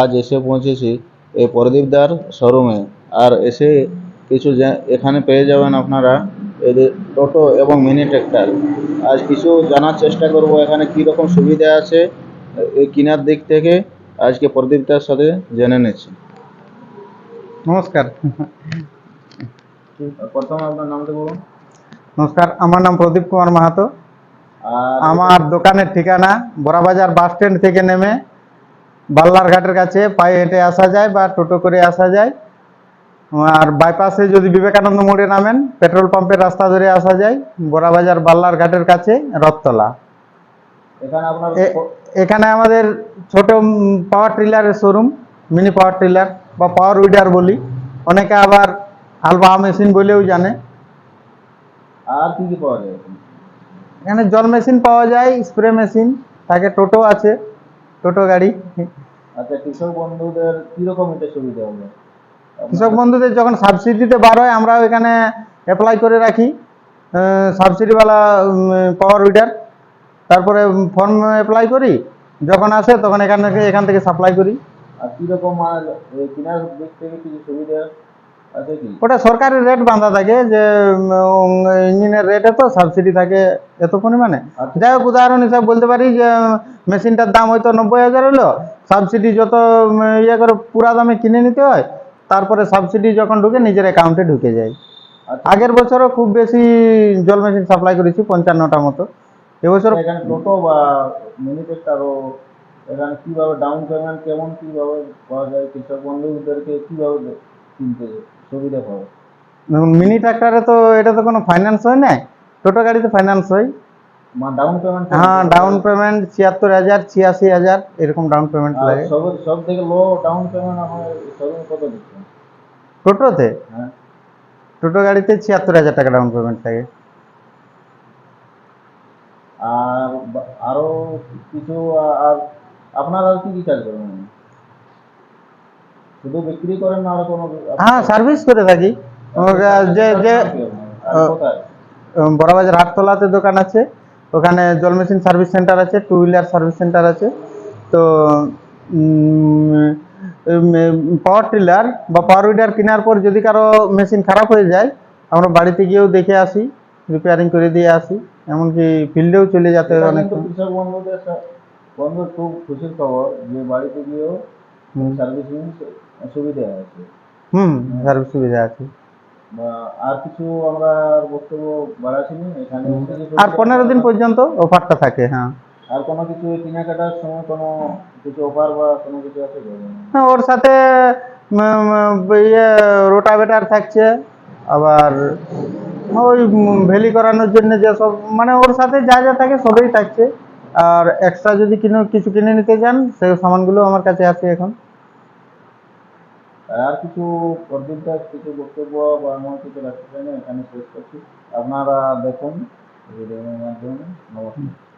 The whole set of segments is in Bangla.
আজ এসে পৌঁছেছি এই প্রদীপদার শোরুমে। আর এসে কিছু এখানে পেয়ে যাবেন আপনারা এদের টোটো এবং মিনি ট্র্যাক্টর। আজ কিছু জানার চেষ্টা করব এখানে কি রকম সুবিধা আছে এই কেনার দিক থেকে। আজকে প্রদীপদার সাথে জেনে নিচ্ছি। নমস্কার। প্রথমে আপনার নামটা বলুন। নমস্কার আমার নাম প্রদীপ কুমার মাহাতো। আর আমার দোকানের ঠিকানা বড়াবাজার বাস স্ট্যান্ড থেকে নেমে বাল্লার ঘাটের কাছে পায়ে হেঁটে আসা যায় বা টোটো করে আসা যায়। আর বাইপাসে যদি বিবেকানন্দ মোড়ে নামেন পেট্রোল পাম্পের রাস্তা ধরে আসা যায় বড়াবাজার বাল্লার ঘাটের কাছে রথতলা। এখানে আমাদের ছোট পাওয়ার ট্রিলারের শোরুম মিনি পাওয়ার ট্রিলার বা পাওয়ার উইডার বলি। অনেকে আবার হালবা মেশিন বলেও জানে। আর কি কি পাওয়া যায়? এখানে জল মেশিন পাওয়া যায় স্প্রে মেশিন থাকে টোটো আছে টোটো গাড়ি। আচ্ছা কৃষক বন্ধুদের কীরকম এটা সুবিধা হবে কৃষক বন্ধুদের যখন সাবসিডিতে বার হয় আমরা এখানে অ্যাপ্লাই করে রাখি। সাবসিডিওয়ালা পাওয়ার উইডার তারপরে ফর্ম অ্যাপ্লাই করি। যখন আসে তখন এখান থেকে এখান থেকে সাপ্লাই করি। আর কীরকম আর কেনার দিক থেকে কিছু সুবিধা? ওটা সরকারের রেট বাঁধা থাকে যে ইঞ্জিনের রেটে তো সাবসিডি থাকে এত পরিমাণে। আচ্ছা। যাই হোক উদাহরণ হিসাবে বলতে পারি যে মেশিনটার দাম হয়তো নব্বই হাজার হলো সাবসিডি যত ইয়ে করে পুরা দামে কিনে নিতে হয় তারপরে সাবসিডি যখন ঢুকে নিজের অ্যাকাউন্টে ঢুকে যায়। আচ্ছা। আগের বছরও খুব বেশি জল মেশিন সাপ্লাই করেছি পঞ্চান্নটা মতো। এবছর এখানে টোটো বা মিনি ট্রাক্টরও এখানে কীভাবে ডাউন পেমেন্ট কেমন কীভাবে পাওয়া যায় কৃষক বন্ধুদেরকে কীভাবে কিনতে সুবিধা পাবে। মিনি ট্রাক্টরে তো এটা তো কোনো ফাইন্যান্স হয় না টোটো গাড়িতে ফাইন্যান্স হয়। ডাউন পেমেন্ট হ্যাঁ ডাউন পেমেন্ট ছিয়াত্তর হাজার ছিয়াশি হাজার এরকম ডাউন পেমেন্ট লাগে। সব সব থেকে লো ডাউন পেমেন্ট আমার শোরুম কত দিচ্ছেন টোটোতে হ্যাঁ। টোটো গাড়িতে ছিয়াত্তর হাজার টাকা ডাউন পেমেন্ট থাকে আর কিছু আর আপনার আর কি কি কাজ করেন শুধু বিক্রি করেন না আর কোনো হ্যাঁ সার্ভিস করে থাকি। যে যে আর কোথায়? উম, বড়বাজার হাটতলাতে দোকান আছে। ওখানে জল মেশিন সার্ভিস সেন্টার আছে টু হুইলার সার্ভিস সেন্টার আছে। তো পাওয়ার টিলার বা পাওয়ার উইডার কেনার পর যদি কারও মেশিন খারাপ হয়ে যায় আমরা বাড়িতে গিয়েও দেখে আসি রিপেয়ারিং করে দিয়ে আসি। এমনকি ফিল্ডেও চলে যেতে হয় অনেক কৃষক বন্ধুদের বন্ধুর খুব খুশির খবর যে বাড়িতে গিয়েও সার্ভিসিং সুবিধা আছে। হুম সার্ভিস সুবিধা আছে। আর কিছু আমরা আর বক্তব্য বাড়াচ্ছি না? এখানে আর পনেরো দিন পর্যন্ত অফারটা থাকে হ্যাঁ। আর কোনো কিছু কেনাকাটার সময় কোনো কিছু অফার বা কোনো কিছু আছে? হ্যাঁ ওর সাথে ইয়ে রোটাভেটার থাকছে। আবার ওই ভেলি করানোর জন্য যেসব মানে ওর সাথে যা যা থাকে সবই থাকছে। আর এক্সট্রা যদি কিনে কিছু কিনে নিতে চান সেই সামানগুলো আমার কাছে আছে এখন। আর কিছু প্রদীপদার কিছু বক্তব্য বা এমন কিছু রাখতে চাই না, এখানে শেষ করছি। আপনারা দেখুন ভিডিওর মাধ্যমে। নমস্কার।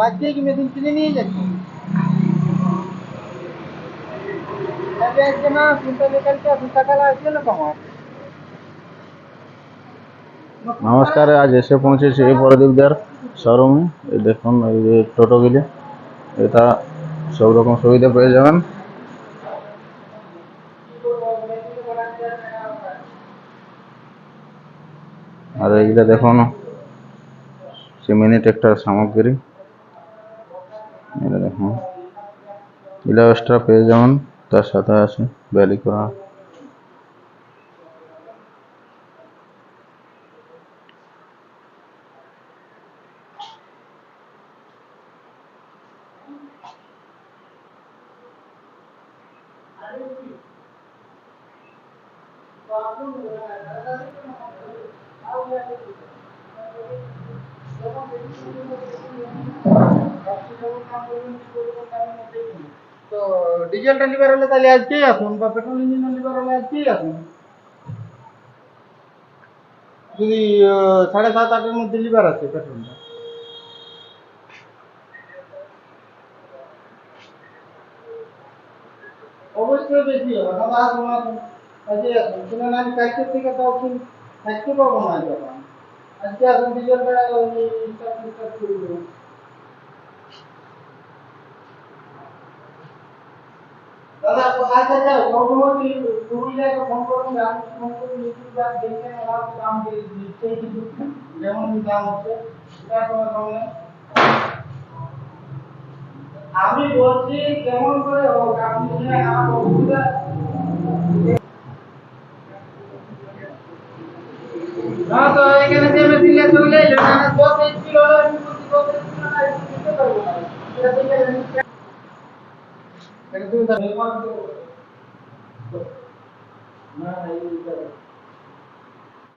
আজকে কি মেশিন কিনে নিয়ে যাচ্ছি? নমস্কার, আজ এসে পৌঁছেছি এই প্রদীপদার শোরুমে এই দেখুন, এই যে টোটোগুলি, এটা সব রকম সুবিধা পেয়ে যাবেন। আর এইগুলো দেখুন সে মিনি ট্রাক্টর সামগ্রী। इलास्ट्रा पेज जमन तरह आलि Thank you. তো ডিজেলটা লিভার হলে তাহলে আজকেই আসুন বা পেট্রোল ইঞ্জিন লিভার হলে আজকেই আসুন যদি আহ, সাড়ে সাত আটের মধ্যে লিভার আছে পেট্রোলটা অবশ্যই বেশি হবে দাদা তোমার আজকে আসুন শুনে না আমি কালকের থেকে তো আপনি থাকতে পারবো না যখন আজকে আসুন ডিজেলটা স্টার্ট স্টার্ট করে দেবো আমি বলছি কেমন করে হোক আপনি এখানে চলে এলো না দশ এইচ কিলো হলে আমি বলছি দশ এইচ কিলো না একটু দিতে পারব না এটা দেখে এটা তুমি তার ব্যবহার করো না এই